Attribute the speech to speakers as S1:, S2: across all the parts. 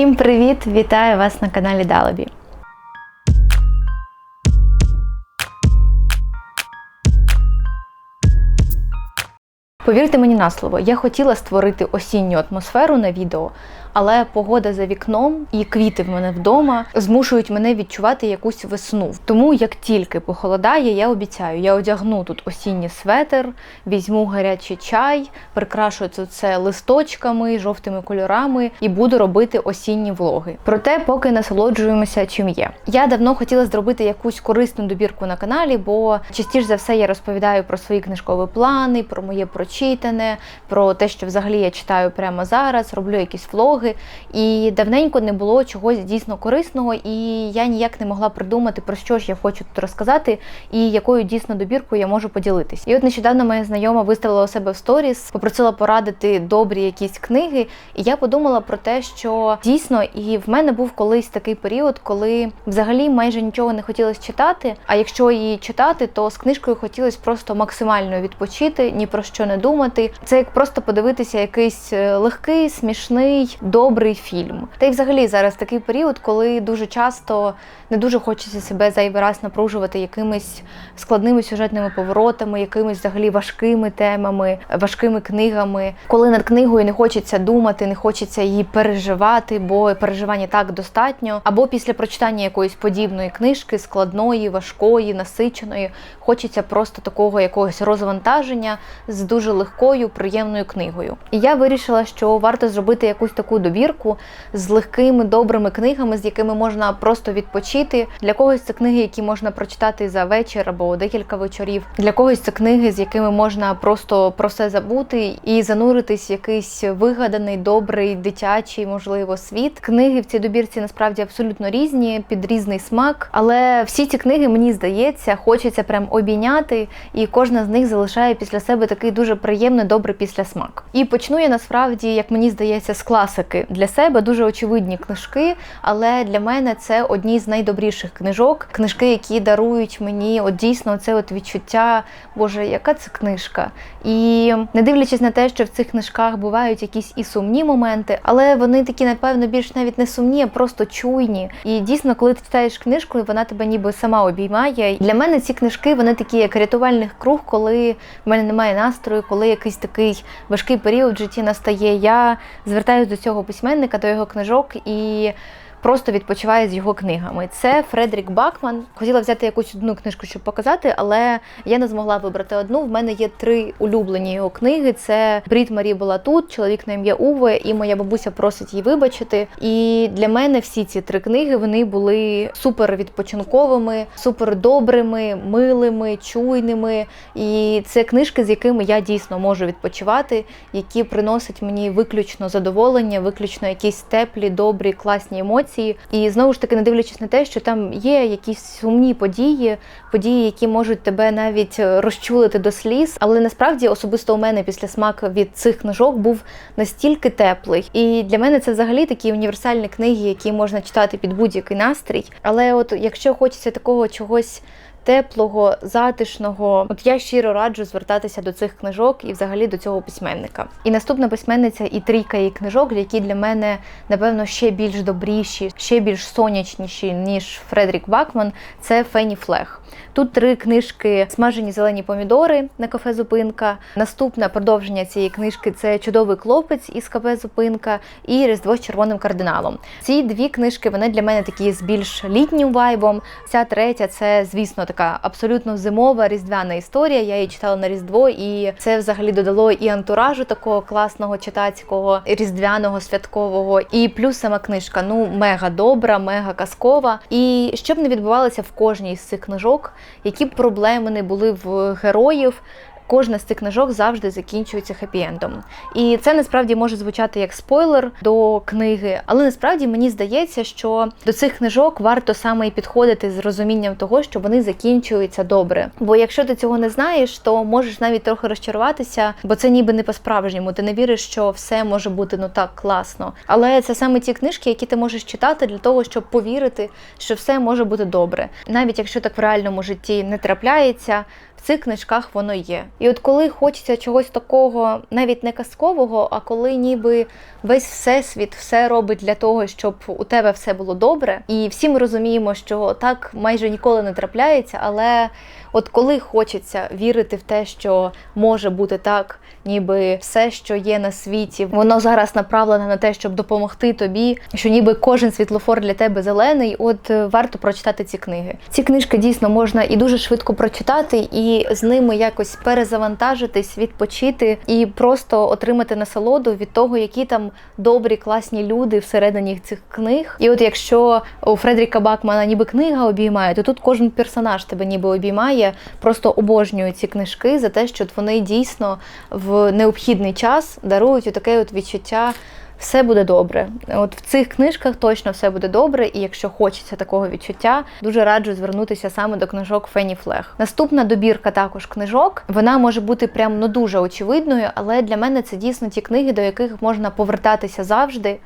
S1: Всім привіт! Вітаю вас на каналі Далабі. Повірте мені на слово, я хотіла створити осінню атмосферу на відео, але погода за вікном і квіти в мене вдома змушують мене відчувати якусь весну. Тому як тільки похолодає, я обіцяю, я одягну тут осінній светр, візьму гарячий чай, прикрашу це листочками, жовтими кольорами і буду робити осінні влоги. Проте, поки насолоджуємося чим є. Я давно хотіла зробити якусь корисну добірку на каналі, бо частіше за все я розповідаю про свої книжкові плани, про моє прочитане, про те, що взагалі я читаю прямо зараз, роблю якісь влоги. І давненько не було чогось дійсно корисного, і я ніяк не могла придумати, про що ж я хочу тут розказати, і якою дійсно добіркою я можу поділитись. І от нещодавно моя знайома виставила у себе в сторіс, попросила порадити добрі якісь книги. І я подумала про те, що дійсно і в мене був колись такий період, коли взагалі майже нічого не хотілося читати. А якщо її читати, то з книжкою хотілося просто максимально відпочити, ні про що не думати. Це як просто подивитися якийсь е, легкий, смішний добрий фільм. Та й взагалі зараз такий період, коли дуже часто не дуже хочеться себе зайвий раз напружувати якимись складними сюжетними поворотами, якимись взагалі важкими темами, важкими книгами. Коли над книгою не хочеться думати, не хочеться її переживати, бо переживання так достатньо. Або після прочитання якоїсь подібної книжки, складної, важкої, насиченої, хочеться просто такого якогось розвантаження з дуже легкою, приємною книгою. І я вирішила, що варто зробити якусь таку добірку з легкими добрими книгами, з якими можна просто відпочити. Для когось це книги, які можна прочитати за вечір або декілька вечорів. Для когось це книги, з якими можна просто про все забути і зануритись в якийсь вигаданий, добрий, дитячий, можливо, світ. Книги в цій добірці насправді абсолютно різні, під різний смак. Але всі ці книги, мені здається, хочеться прям обійняти, і кожна з них залишає після себе такий дуже приємний, добрий післясмак. І почну я насправді, як мені здається, з класики для себе дуже очевидні книжки, але для мене це одні з найдобріших книжок. Книжки, які дарують мені от дійсно це от відчуття, Боже, яка це книжка. І не дивлячись на те, що в цих книжках бувають якісь і сумні моменти, але вони такі, напевно, більш навіть не сумні, а просто чуйні. І дійсно, коли ти читаєш книжку, вона тебе ніби сама обіймає. Для мене ці книжки вони такі, як рятувальний круг, коли в мене немає настрою, коли якийсь такий важкий період в житті настає. Я звертаюся до цього письменника, до його книжок. І просто відпочиває з його книгами. Це Фредерік Бакман. Хотіла взяти якусь одну книжку, щоб показати, але я не змогла вибрати одну. В мене є три улюблені його книги: це Брід Марі була тут, чоловік на ім'я Уве, і моя бабуся просить її вибачити. І для мене всі ці три книги вони були супер відпочинковими, супер добрими, милими, чуйними. І це книжки, з якими я дійсно можу відпочивати, які приносять мені виключно задоволення, виключно якісь теплі, добрі, класні емоції емоції. І знову ж таки, не дивлячись на те, що там є якісь сумні події, події, які можуть тебе навіть розчулити до сліз. Але насправді особисто у мене після смак від цих книжок був настільки теплий. І для мене це взагалі такі універсальні книги, які можна читати під будь-який настрій. Але от якщо хочеться такого чогось теплого, затишного. От я щиро раджу звертатися до цих книжок і взагалі до цього письменника. І наступна письменниця і трійка її книжок, які для мене напевно ще більш добріші, ще більш сонячніші ніж Фредерік Бакман. Це Фенні Флех. Тут три книжки Смажені зелені помідори на кафе Зупинка. Наступне продовження цієї книжки це Чудовий хлопець із кафе Зупинка і Різдво з червоним кардиналом. Ці дві книжки вони для мене такі з більш літнім вайбом. Ця третя це, звісно, така абсолютно зимова різдвяна історія. Я її читала на Різдво, і це взагалі додало і антуражу такого класного читацького, різдвяного, святкового. І плюс сама книжка ну мега добра, мега казкова. І щоб не відбувалося в кожній з цих книжок, які б проблеми не були в героїв кожна з цих книжок завжди закінчується хеппі-ендом. І це насправді може звучати як спойлер до книги, але насправді мені здається, що до цих книжок варто саме і підходити з розумінням того, що вони закінчуються добре. Бо якщо ти цього не знаєш, то можеш навіть трохи розчаруватися, бо це ніби не по-справжньому. Ти не віриш, що все може бути ну так класно. Але це саме ті книжки, які ти можеш читати для того, щоб повірити, що все може бути добре. Навіть якщо так в реальному житті не трапляється, в цих книжках воно є. І от коли хочеться чогось такого, навіть не казкового, а коли ніби весь всесвіт все робить для того, щоб у тебе все було добре, і всі ми розуміємо, що так майже ніколи не трапляється, але от коли хочеться вірити в те, що може бути так, ніби все, що є на світі, воно зараз направлене на те, щоб допомогти тобі, що ніби кожен світлофор для тебе зелений. От е, варто прочитати ці книги. Ці книжки дійсно можна і дуже швидко прочитати, і з ними якось перезавантажитись, відпочити і просто отримати насолоду від того, які там добрі, класні люди всередині цих книг. І от якщо у Фредеріка Бакмана ніби книга обіймає, то тут кожен персонаж тебе ніби обіймає. Просто обожнюю ці книжки за те, що вони дійсно в необхідний час дарують таке от відчуття. Все буде добре. От в цих книжках точно все буде добре, і якщо хочеться такого відчуття, дуже раджу звернутися саме до книжок Фенні Флег. Наступна добірка також книжок. Вона може бути прям ну дуже очевидною, але для мене це дійсно ті книги, до яких можна повертатися завжди.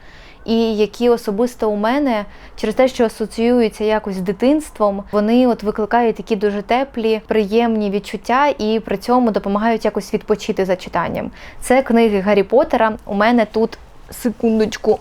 S1: І які особисто у мене через те, що асоціюються якось з дитинством, вони от викликають такі дуже теплі, приємні відчуття і при цьому допомагають якось відпочити за читанням. Це книги Гаррі Поттера. У мене тут секундочку.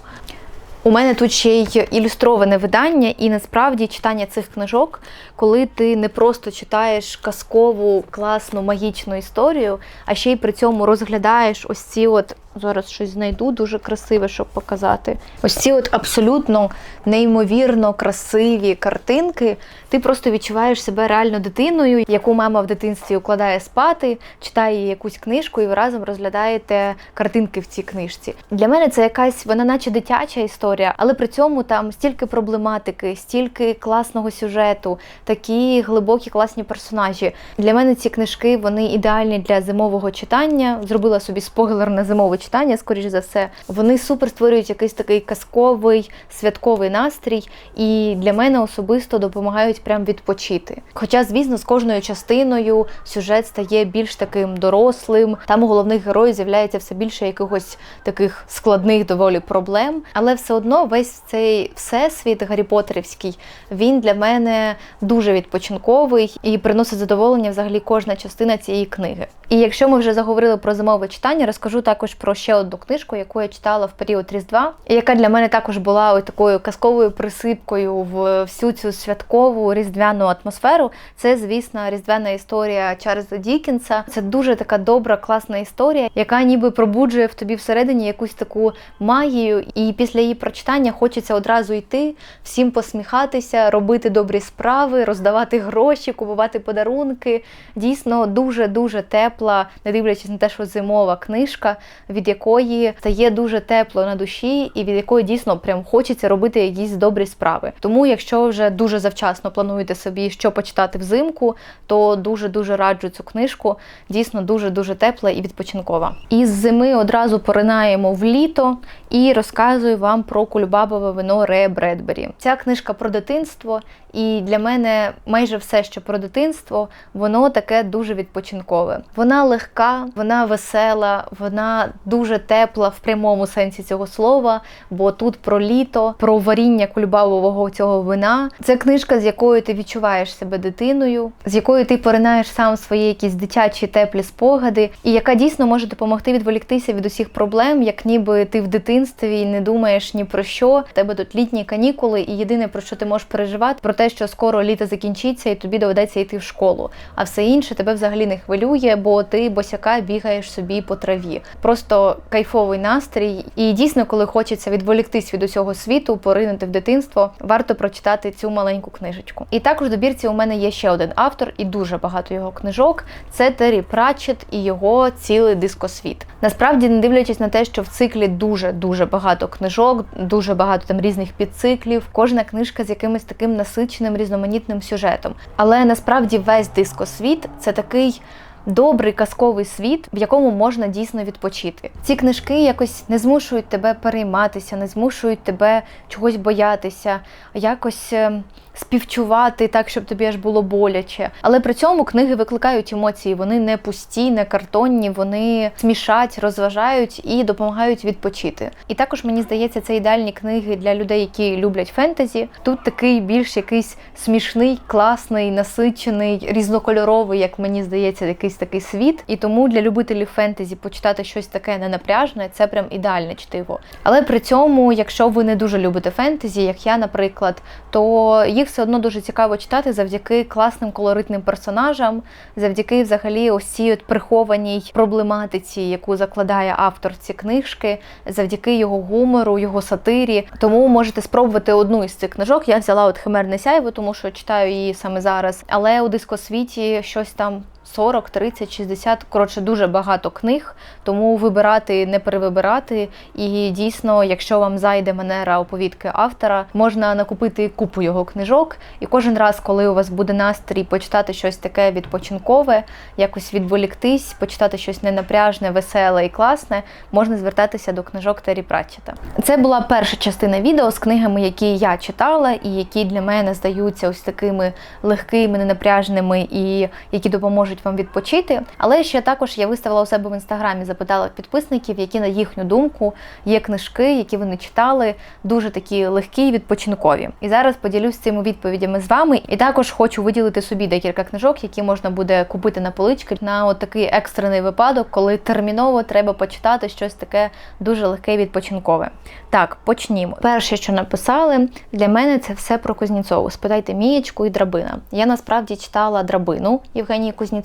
S1: У мене тут ще й ілюстроване видання, і насправді читання цих книжок, коли ти не просто читаєш казкову, класну, магічну історію, а ще й при цьому розглядаєш ось ці от. Зараз щось знайду дуже красиве, щоб показати. Ось ці от абсолютно неймовірно красиві картинки. Ти просто відчуваєш себе реально дитиною, яку мама в дитинстві укладає спати, читає якусь книжку, і ви разом розглядаєте картинки в цій книжці. Для мене це якась вона, наче дитяча історія, але при цьому там стільки проблематики, стільки класного сюжету, такі глибокі класні персонажі. Для мене ці книжки вони ідеальні для зимового читання. Зробила собі спойлер на зимове читання, скоріш за все. Вони супер створюють якийсь такий казковий святковий настрій, і для мене особисто допомагають прям відпочити. Хоча, звісно, з кожною частиною сюжет стає більш таким дорослим. Там у головних героїв з'являється все більше якихось таких складних доволі проблем. Але все одно весь цей всесвіт Гаррі Поттерівський, він для мене дуже відпочинковий і приносить задоволення взагалі кожна частина цієї книги. І якщо ми вже заговорили про зимове читання, розкажу також про ще одну книжку, яку я читала в період Різдва, і яка для мене також була ось такою казковою присипкою в всю цю святкову різдвяну атмосферу. Це, звісно, різдвяна історія Чарльза Дікінса. Це дуже така добра, класна історія, яка ніби пробуджує в тобі всередині якусь таку магію. І після її прочитання хочеться одразу йти, всім посміхатися, робити добрі справи, роздавати гроші, купувати подарунки. Дійсно, дуже дуже тепла, не дивлячись на те, що зимова книжка, від якої стає дуже тепло на душі, і від якої дійсно прям хочеться робити якісь добрі справи. Тому, якщо вже дуже завчасно плануєте собі, що почитати взимку, то дуже дуже раджу цю книжку. Дійсно дуже дуже тепла і відпочинкова. Із зими одразу поринаємо в літо і розказую вам про кульбабове вино Рея Бредбері. Ця книжка про дитинство, і для мене майже все, що про дитинство, воно таке дуже відпочинкове. Вона легка, вона весела, вона дуже тепла в прямому сенсі цього слова, бо тут про літо, про варіння кульбабового цього вина. Це книжка, з якою ти відчуваєш себе дитиною, з якою ти поринаєш сам свої якісь дитячі теплі спогади, і яка дійсно може допомогти відволіктися від усіх проблем, як ніби ти в дитинстві і не думаєш ні про що. В тебе тут літні канікули, і єдине про що ти можеш переживати, про те, що скоро літо закінчиться, і тобі доведеться йти в школу. А все інше тебе взагалі не хвилює, бо ти босяка бігаєш собі по траві. Просто кайфовий настрій. І дійсно, коли хочеться відволіктись від усього світу, поринути в дитинство, варто прочитати цю маленьку книжечку. І також в добірці у мене є ще один автор, і дуже багато його книжок. Це Террі Пратчет і його цілий дискосвіт. Насправді, не дивлячись на те, що в циклі дуже дуже багато книжок, дуже багато там різних підциклів. Кожна книжка з якимось таким насиченим різноманітним сюжетом. Але насправді весь дискосвіт це такий добрий казковий світ, в якому можна дійсно відпочити. Ці книжки якось не змушують тебе перейматися, не змушують тебе чогось боятися, якось ем, співчувати так, щоб тобі аж було боляче. Але при цьому книги викликають емоції. Вони не пусті, не картонні, вони смішать, розважають і допомагають відпочити. І також мені здається, це ідеальні книги для людей, які люблять фентезі. Тут такий більш якийсь смішний, класний, насичений, різнокольоровий, як мені здається, якийсь такий світ. І тому для любителів фентезі почитати щось таке ненапряжне це прям ідеальне чтиво. Але при цьому, якщо ви не дуже любите фентезі, як я, наприклад, то їх все одно дуже цікаво читати завдяки класним колоритним персонажам, завдяки взагалі ось цій от прихованій проблематиці, яку закладає автор ці книжки, завдяки його гумору, його сатирі. Тому можете спробувати одну із цих книжок. Я взяла от Химерне сяйво, тому що читаю її саме зараз. Але у дискосвіті щось там 40, 30, 60, коротше, дуже багато книг, тому вибирати, не перевибирати. І дійсно, якщо вам зайде манера оповідки автора, можна накупити купу його книжок. І кожен раз, коли у вас буде настрій почитати щось таке відпочинкове, якось відволіктись, почитати щось ненапряжне, веселе і класне, можна звертатися до книжок Террі Пратчета. Це була перша частина відео з книгами, які я читала, і які для мене здаються ось такими легкими, ненапряжними і які допоможуть вам відпочити. Але ще також я виставила у себе в інстаграмі, запитала підписників, які на їхню думку є книжки, які вони читали, дуже такі легкі, і відпочинкові. І зараз поділюсь цими відповідями з вами. І також хочу виділити собі декілька книжок, які можна буде купити на полички на от такий екстрений випадок, коли терміново треба почитати щось таке дуже легке і відпочинкове. Так, почнімо. Перше, що написали, для мене це все про Кузнєцову. Спитайте Мієчку і драбина. Я насправді читала драбину Євгенії Кузнєцової.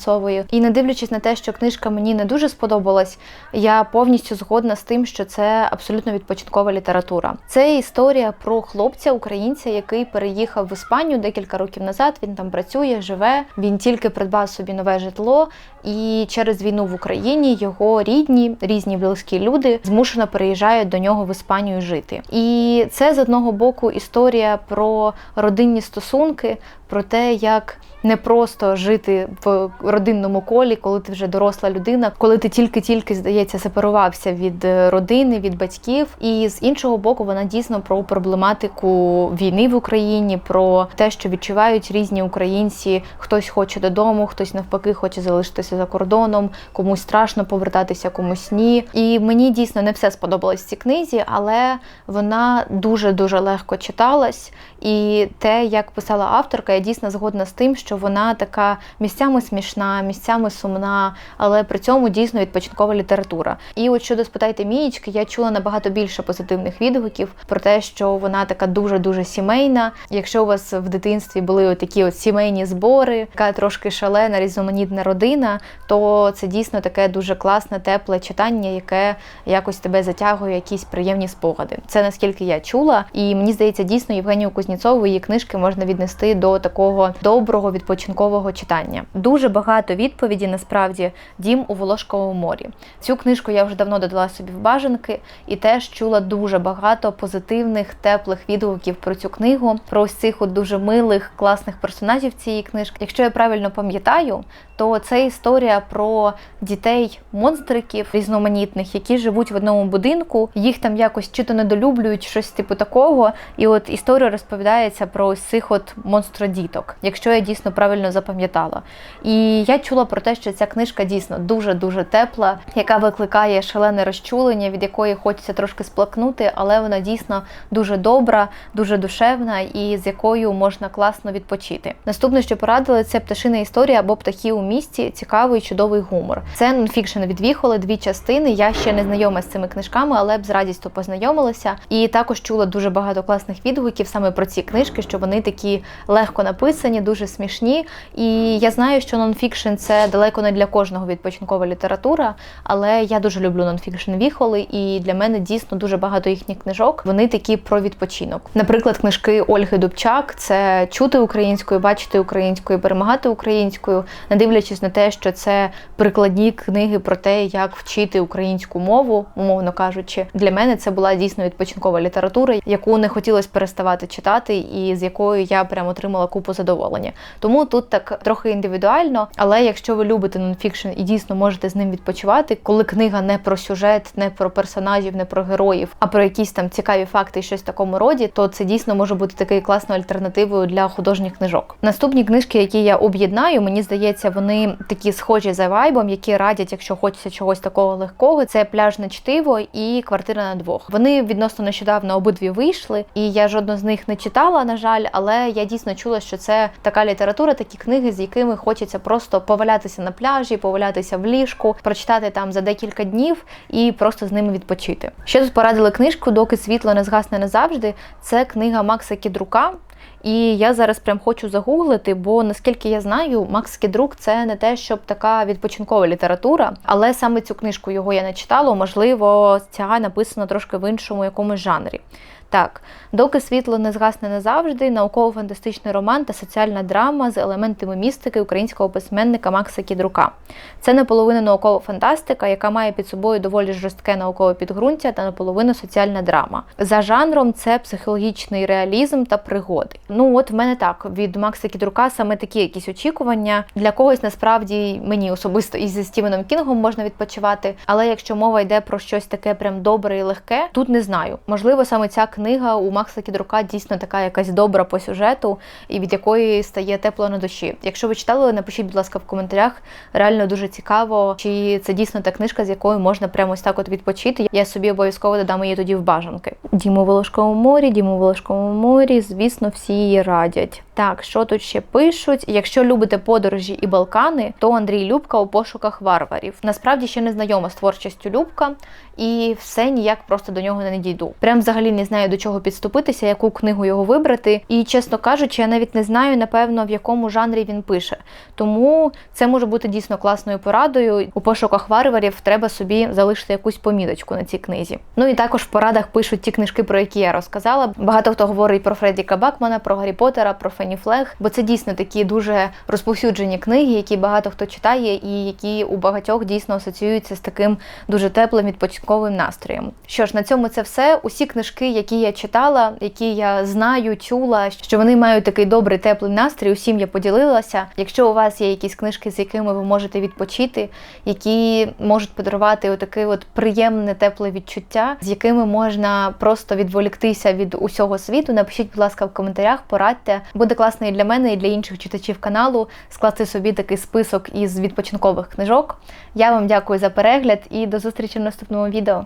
S1: І не дивлячись на те, що книжка мені не дуже сподобалась, я повністю згодна з тим, що це абсолютно відпочинкова література. Це історія про хлопця, українця, який переїхав в Іспанію декілька років назад. Він там працює, живе. Він тільки придбав собі нове житло, і через війну в Україні його рідні, різні близькі люди змушено переїжджають до нього в Іспанію жити. І це з одного боку історія про родинні стосунки, про те, як не просто жити в родинному колі, коли ти вже доросла людина, коли ти тільки-тільки здається сепарувався від родини, від батьків. І з іншого боку, вона дійсно про проблематику війни в Україні, про те, що відчувають різні українці. Хтось хоче додому, хтось навпаки хоче залишитися за кордоном, комусь страшно повертатися, комусь ні. І мені дійсно не все сподобалось в цій книзі, але вона дуже дуже легко читалась. І те, як писала авторка, я дійсно згодна з тим, що вона така місцями смішна, місцями сумна, але при цьому дійсно відпочинкова література. І от щодо спитайте Мієчки, я чула набагато більше позитивних відгуків про те, що вона така дуже-дуже сімейна. Якщо у вас в дитинстві були такі от сімейні збори, така трошки шалена, різноманітна родина, то це дійсно таке дуже класне, тепле читання, яке якось тебе затягує, якісь приємні спогади. Це наскільки я чула, і мені здається, дійсно Євгенію Кузнєцову її книжки можна віднести до такого доброго відпочинкового читання. Дуже багато відповіді насправді дім у Волошковому морі. Цю книжку я вже давно додала собі в бажанки і теж чула дуже багато позитивних, теплих відгуків про цю книгу, про ось цих от дуже милих, класних персонажів цієї книжки. Якщо я правильно пам'ятаю, то це історія про дітей-монстриків різноманітних, які живуть в одному будинку. Їх там якось чи то недолюблюють, щось типу такого. І от історія розповідається про ось цих от монстродіток, якщо я дійсно правильно запам'ятала. І я чула про те, що ця книжка дійсно дуже-дуже тепла, яка викликає шалене розчулення, від якої хочеться трошки сплакнути, але вона дійсно дуже добра, дуже душевна і з якою можна класно відпочити. Наступне, що порадили, це пташина історія або птахи у місті, цікавий чудовий гумор. Це нонфікшн від Віхоли, дві частини. Я ще не знайома з цими книжками, але б з радістю познайомилася. І також чула дуже багато класних відгуків саме про ці книжки, що вони такі легко написані, дуже смішні. І я знаю, що нонфікшн це далеко не для кожного відпочинкова література, але я дуже люблю нонфікшн Віхоли, і для мене дійсно дуже багато їхніх книжок. Вони такі про відпочинок. Наприклад, книжки Ольги Дубчак це чути українською, бачити українською, перемагати українською, не дивлячись на те, що це прикладні книги про те, як вчити українську мову, умовно кажучи. Для мене це була дійсно відпочинкова література, яку не хотілося переставати читати, і з якою я прям отримала купу задоволення. Тому тут так трохи індивідуально. Але якщо ви любите нонфікшн і дійсно можете з ним відпочивати, коли книга не про сюжет, не про персонажів, не про героїв, а про якісь там цікаві факти і щось в такому роді, то це дійсно може бути такою класною альтернативою для художніх книжок. Наступні книжки, які я об'єднаю, мені здається, вони такі схожі за вайбом, які радять, якщо хочеться чогось такого легкого. Це пляжне чтиво і квартира на двох. Вони відносно нещодавно обидві вийшли, і я жодну з них не читала, на жаль, але я дійсно чула, що це така література, такі книги, з якими хочеться просто повалятися на пляжі, повалятися в ліжку, прочитати там за декілька днів і просто з ними відпочити. Ще тут порадили книжку, доки світло не згасне назавжди. Це книга Макса Кідрука. І я зараз прям хочу загуглити, бо наскільки я знаю, Макс Кідрук це не те, щоб така відпочинкова література, але саме цю книжку його я не читала. Можливо, ця написана трошки в іншому якомусь жанрі. Так, доки світло не згасне назавжди, науково-фантастичний роман та соціальна драма з елементами містики українського письменника Макса Кідрука. Це наполовину наукова фантастика, яка має під собою доволі жорстке наукове підґрунтя та наполовину соціальна драма. За жанром це психологічний реалізм та пригоди. Ну от в мене так від Макса Кідрука саме такі якісь очікування. Для когось насправді мені особисто із Стівеном Кінгом можна відпочивати. Але якщо мова йде про щось таке прям добре і легке, тут не знаю. Можливо, саме ця книга у Макса Кідрука дійсно така якась добра по сюжету, і від якої стає тепло на душі. Якщо ви читали, напишіть, будь ласка, в коментарях. Реально дуже цікаво, чи це дійсно та книжка, з якою можна прямо ось так от відпочити. Я собі обов'язково додам її тоді в бажанки. Діму в Волошковому морі, Діму в Волошковому морі, звісно, всі її радять. Так, що тут ще пишуть? Якщо любите подорожі і Балкани, то Андрій Любка у пошуках варварів. Насправді ще не знайома з творчістю Любка, і все ніяк просто до нього не дійду. Прям взагалі не знаю до чого підступитися, яку книгу його вибрати. І чесно кажучи, я навіть не знаю, напевно, в якому жанрі він пише. Тому це може бути дійсно класною порадою. У пошуках варварів треба собі залишити якусь поміточку на цій книзі. Ну і також в порадах пишуть ті книжки, про які я розказала. Багато хто говорить про Фредіка Бакмана, про Гаррі Поттера, про Фені Флег, бо це дійсно такі дуже розповсюджені книги, які багато хто читає, і які у багатьох дійсно асоціюються з таким дуже теплим відпочинковим настроєм. Що ж, на цьому це все. Усі книжки, я читала, які я знаю, чула, що вони мають такий добрий теплий настрій. Усім я поділилася. Якщо у вас є якісь книжки, з якими ви можете відпочити, які можуть подарувати отаке от приємне тепле відчуття, з якими можна просто відволіктися від усього світу, напишіть, будь ласка, в коментарях, порадьте. Буде класно і для мене, і для інших читачів каналу скласти собі такий список із відпочинкових книжок. Я вам дякую за перегляд і до зустрічі в наступному відео.